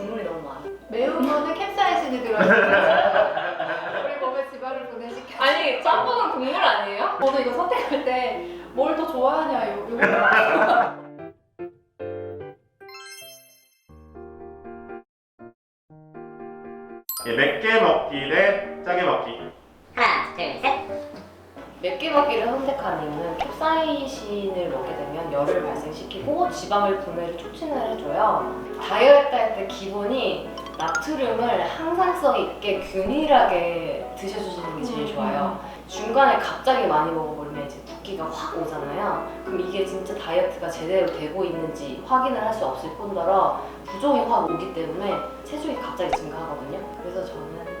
국물이 너무 많아. 매운 거는 캡사이신이 들어있어요. 우리 몸에 지방을 분해시켜. 아니 짬뽕은 국물 아니에요? 저는 이거 선택할 때 뭘 더 좋아하냐 요 요거. 예, 맵게 먹기 대 짜게 먹기. 하나, 둘, 셋. 맵게 먹기를 선택한 이유는 캡사이신을 먹게 되면 열을 발생시키고 지방을 분해를 촉진을 해줘요. 다이어트 할 때 기본이 나트륨을 항상성 있게 균일하게 드셔주시는 게 제일 좋아요. 중간에 갑자기 많이 먹어버리면 이제 붓기가 확 오잖아요. 그럼 이게 진짜 다이어트가 제대로 되고 있는지 확인을 할 수 없을 뿐더러 부종이 확 오기 때문에 체중이 갑자기 증가하거든요. 그래서 저는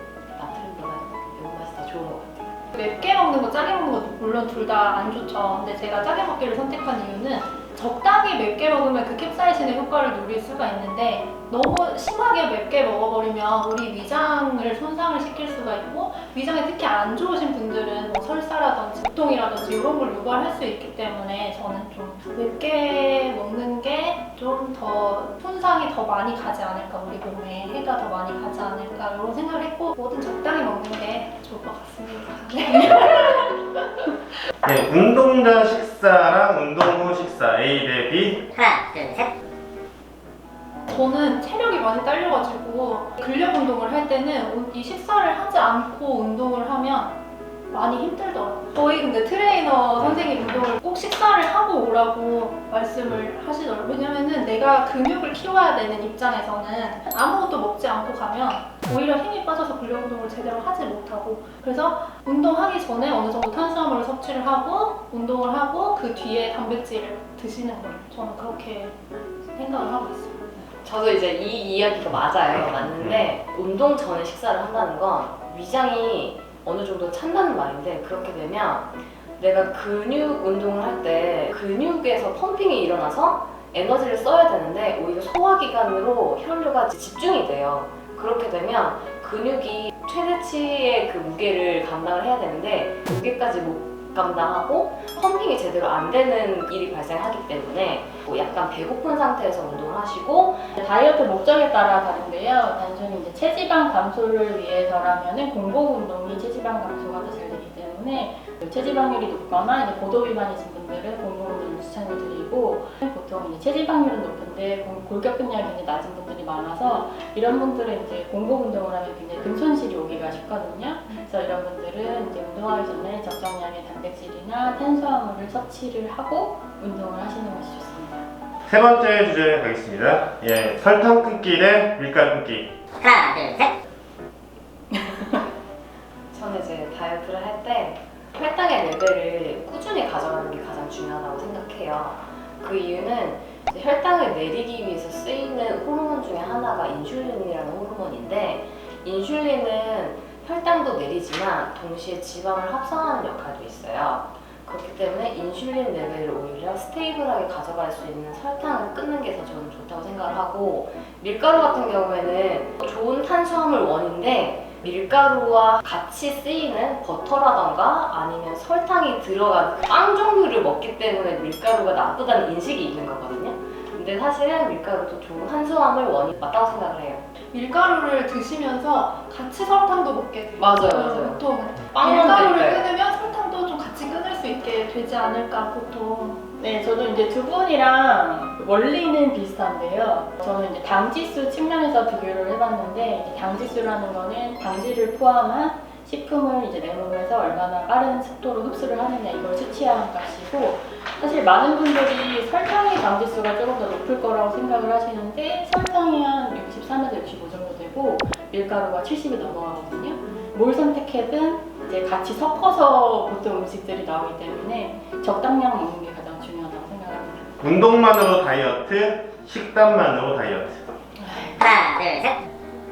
맵게 먹는 거, 짜게 먹는 것도 물론 둘 다 안 좋죠. 근데 제가 짜게 먹기를 선택한 이유는 적당히 맵게 먹으면 그 캡사이신의 효과를 누릴 수가 있는데 너무 심하게 맵게 먹어버리면 우리 위장을 손상을 시킬 수가 있고 위장에 특히 안 좋으신 분들은 뭐 설사라든지 두통이라든지 이런 걸 유발할 수 있기 때문에 저는 좀 맵게 먹는 게 좀 더 손상이 더 많이 가지 않을까 우리 몸에 해가 더 많이 가지 않을까 이런 생각을 했고 뭐든 적당히 먹는 게 좋을 것 같습니다. 네, 운동 전 식사랑 운동 후 식사 A 대 B. 하나, 둘, 셋. 저는 체력이 많이 딸려가지고 근력 운동을 할 때는 이 식사를 하지 않고 운동을 하면 많이 힘들더라고요. 저희 근데 트레이너 선생님 운동을 꼭 식사를 하고 오라고 말씀을 하시더라고요. 왜냐면은 내가 근육을 키워야 되는 입장에서는 아무것도 먹지 않고 가면 오히려 힘이 빠져서 근력 운동을 제대로 하지 못하고 그래서 운동하기 전에 어느 정도 탄수화물을 섭취를 하고 운동을 하고 그 뒤에 단백질을 드시는 거예요. 저는 그렇게 생각을 하고 있어요. 저도 이제 이 이야기가 맞아요. 맞는데 운동 전에 식사를 한다는 건 위장이 어느 정도 찬다는 말인데 그렇게 되면 내가 근육 운동을 할 때 근육에서 펌핑이 일어나서 에너지를 써야 되는데 오히려 소화기관으로 혈류가 집중이 돼요. 그렇게 되면 근육이 최대치의 그 무게를 감당을 해야 되는데 무게까지 못 감당하고 펌핑이 제대로 안 되는 일이 발생하기 때문에 뭐 약간 배고픈 상태에서 운동을 하시고 다이어트 목적에 따라 다른데요. 단순히 이제 체지방 감소를 위해서라면은 공복 운동이 체지방 감소가 더 잘 되기 때문에 체지방률이 높거나 이제 고도 비만이신 분들은 공복 운동을 추천을 드리고 보통 이제 체지방률은 높은데 골- 골격근량이 굉장히 낮은 분들이 많아서 이런 분들은 이제 공복 운동을 하면 굉장히 근손실이 오기가 쉽거든요. 그래서 이런 분들은 이제 운동하기 전에 적정량의 단백질이나 탄수화물을 섭취를 하고 운동을 하시는 것이 좋습니다. 세 번째 주제 가겠습니다. 예, 설탕 끊기 대 밀가루 끊기. 하나, 둘, 셋. 그 이유는 혈당을 내리기 위해서 쓰이는 호르몬 중에 하나가 인슐린이라는 호르몬인데 인슐린은 혈당도 내리지만 동시에 지방을 합성하는 역할도 있어요. 그렇기 때문에 인슐린 레벨을 오히려 스테이블하게 가져갈 수 있는 설탕을 끊는 게 더 저는 좋다고 생각을 하고 밀가루 같은 경우에는 좋은 탄수화물 원인데 밀가루와 같이 쓰이는 버터라던가 아니면 설탕이 들어간 빵 종류를 먹기 때문에 밀가루가 나쁘다는 인식이 있는 거거든요. 근데 사실은 밀가루도 좋은 탄수화물 원이 맞다고 생각을 해요. 밀가루를 드시면서 같이 설탕도 먹게 돼요. 맞아요, 음, 맞아요. 보통은 빵 밀가루를. 끊으면 있게 되지 않을까 보통. 네, 저도 이제 두 분이랑 원리는 비슷한데요. 저는 이제 당지수 측면에서 비교를 해봤는데, 당지수라는 거는 당지를 포함한 식품을 이제 내 몸에서 얼마나 빠른 속도로 흡수를 하느냐 이걸 수치하는 값이고, 사실 많은 분들이 설탕의 당지수가 조금 더 높을 거라고 생각을 하시는데, 설탕이 한 63에서 65 정도 되고, 밀가루가 70이 넘어가거든요. 뭘 선택해든 이제 같이 섞어서 보통 음식들이 나오기 때문에 적당량 먹는 게 가장 중요하다고 생각합니다. 운동만으로 다이어트, 식단만으로 다이어트. 하나, 둘, 셋.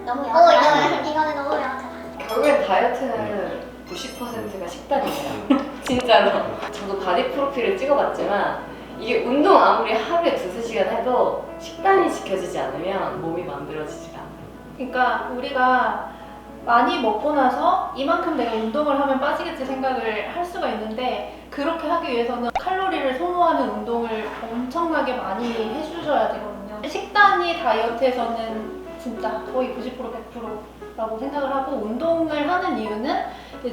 너무 명확하다. 이거는 너무 명확하다. 결국엔 다이어트는 90%가 식단이에요. 진짜로. 저도 바디 프로필을 찍어봤지만 이게 운동 아무리 하루에 두세 시간 해도 식단이 지켜지지 않으면 몸이 만들어지지가 않아요. 그러니까 우리가 많이 먹고 나서 이만큼 내가 운동을 하면 빠지겠지 생각을 할 수가 있는데 그렇게 하기 위해서는 칼로리를 소모하는 운동을 엄청나게 많이 해주셔야 되거든요. 식단이 다이어트에서는 진짜 거의 90% 100%라고 생각을 하고 운동을 하는 이유는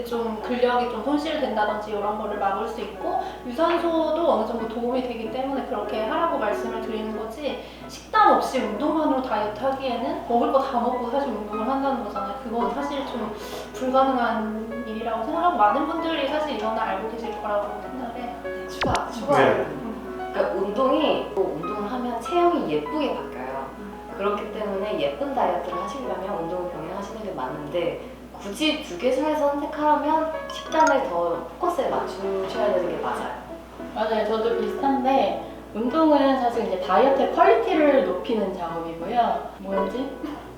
좀 근력이 좀 손실된다든지 이런 거를 막을 수 있고 유산소도 어느 정도 도움이 되기 때문에 그렇게 하라고 말씀을 드리는 거지 식단 없이 운동만으로 다이어트 하기에는 먹을 거 다 먹고 사실 운동을 한다는 거잖아요. 그건 사실 좀 불가능한 일이라고 생각하고 많은 분들이 사실 이거는 알고 계실 거라고 생각을 해요. 추가, 추가. 네. 그러니까 운동이 또 운동을 하면 체형이 예쁘게 바뀌어요. 그렇기 때문에 예쁜 다이어트를 하시려면 운동을 병행하시는 게 맞는데 굳이 두 개 중에서 선택하라면 식단을 더 포커스에 맞추셔야 되는 게 맞아요. 맞아요. 저도 비슷한데 운동은 사실 이제 다이어트의 퀄리티를 높이는 작업이고요. 뭐였지?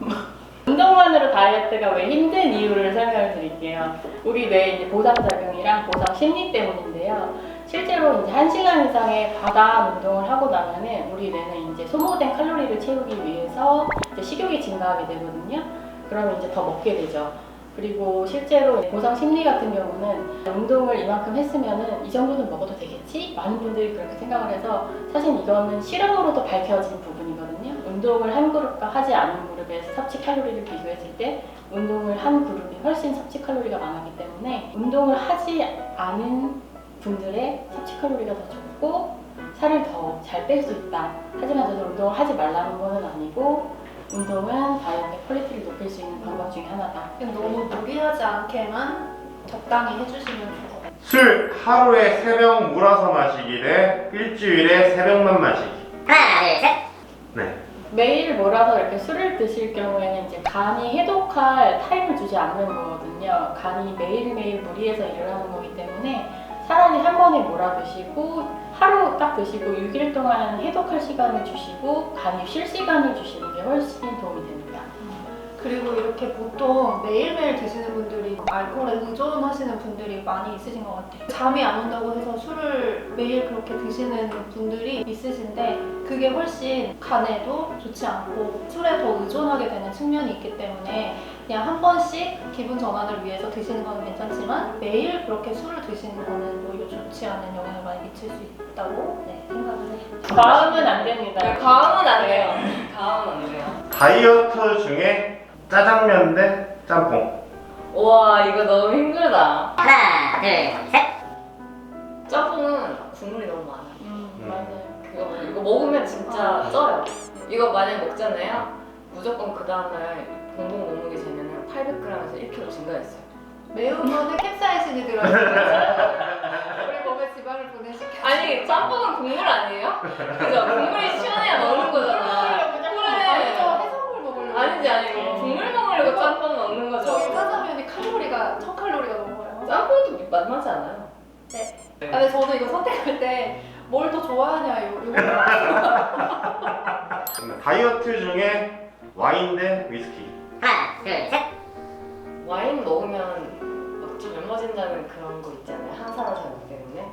운동만으로 다이어트가 왜 힘든 이유를 설명을 드릴게요. 우리 뇌의 이제 보상작용이랑 보상 심리 때문인데요. 실제로 이제 한 시간 이상의 바다 운동을 하고 나면은 우리 뇌는 이제 소모된 칼로리를 채우기 위해서 이제 식욕이 증가하게 되거든요. 그러면 이제 더 먹게 되죠. 그리고 실제로 보상 심리 같은 경우는 운동을 이만큼 했으면은 이 정도는 먹어도 되겠지? 많은 분들이 그렇게 생각을 해서 사실 이거는 실험으로도 밝혀진 부분이거든요. 운동을 한 그룹과 하지 않은 그룹의 섭취 칼로리를 비교했을 때 운동을 한 그룹이 훨씬 섭취 칼로리가 많았기 때문에 운동을 하지 않은 분들의 섭취 칼로리가 더 적고 살을 더 잘 뺄 수 있다. 하지만 저는 운동을 하지 말라는 거는 아니고 운동은 다이어트 퀄리티를 높일 수 있는 방법 중에 하나다. 너무 무리하지 않게만 적당히 해주시면 좋을 것 같아요. 술 하루에 3병 물어서 마시기 대 일주일에 3병만 마시기. 하나, 둘, 셋. 네. 매일 몰아서 이렇게 술을 드실 경우에는 이제 간이 해독할 타임을 주지 않는 거거든요. 간이 매일매일 무리해서 일을 하는 거기 때문에 차라리 한 번에 몰아 드시고 하루 딱 드시고 6일 동안 해독할 시간을 주시고 간이 쉴 시간을 주시는 게 훨씬 도움이 됩니다. 그리고 이렇게 보통 매일매일 드시는 분들이 알코올에 의존하시는 분들이 많이 있으신 것 같아요. 잠이 안 온다고 해서 술을 매일 그렇게 드시는 분들이 있으신데 그게 훨씬 간에도 좋지 않고 술에 더 의존하게 되는 측면이 있기 때문에 그냥 한 번씩 기분 전환을 위해서 드시는 건 괜찮지만 매일 그렇게 술을 드시는 거는 오히려 좋지 않은 영향을 많이 미칠 수 있다고 네, 생각을 해요. 과음은 안 됩니다. 과음은 안 돼요. 과음은 안 돼요. 다이어트 중에 짜장면 대 짬뽕. 와 이거 너무 힘들다. 하나, 둘, 셋. 짬뽕은 국물이 너무 많아. 음, 음. 맞아요. 그거 이거 먹으면 진짜 쪄요. 이거 만약 먹잖아요. 무조건 그 다음날 공복 몸무게 재면은 800g에서 1kg 증가했어요. 매운 거는 캡사이신이 들어있어요. 우리 몸에 지방을 분해시켜. 아니 짬뽕은 국물 아니에요? 그죠? 국물이 시원해야 먹는 거잖아. 그래. 저 해산물 먹으려고. 아니지 아니고 국물 먹으려고 짬뽕 먹는 거죠. 저희 짜장면이 칼로리가 1000칼로리가 넘어요. 짬뽕도 맛만지 않아요. 아, 근데 저는 이거 선택할 때 뭘 더 좋아하냐 요 이거 다이어트 중에 와인 대 위스키. 하나, 둘, 셋. 와인 먹으면 막좀 젊어진다는 그런 거 있잖아요. 항산화 작용 때문에.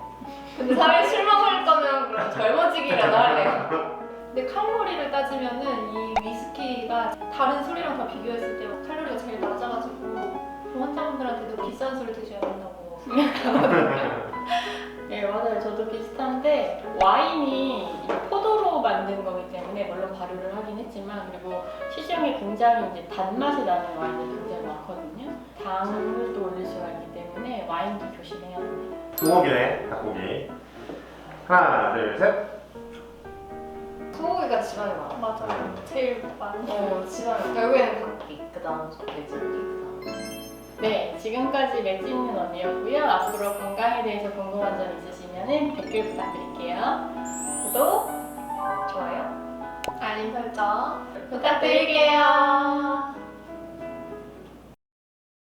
근데 사람이 술 먹을 거면 그럼 젊어지기라도 할래요. 근데 칼로리를 따지면은 이 위스키가 다른 술이랑 다 비교했을 때 칼로리가 제일 낮아가지고 그 환자분들한테도 비싼 술을 드셔야 된다고. 네 맞아요 저도 비슷한데 와인이 포도로 만든 거기 때문에 물론 발효를 하긴 했지만 그리고 시중에 굉장히 이제 단맛이 나는 와인이 굉장히 많거든요 당을 또 올릴 수가 있기 때문에 와인도 조심해야 합니다 소고기네 닭고기. 하나, 둘, 셋. 소고기가 지방이 많아. 맞아요. 제일 많은. 어, 지방이 결국에는 닭고기, 그 다음 돼지고기, 그다음. 네 지금까지 맷지 있는 언니였고요 앞으로 건강에 대해서 궁금한 점 있으시면 댓글 부탁드릴게요 구독 좋아요. 알림 설정 부탁드릴게요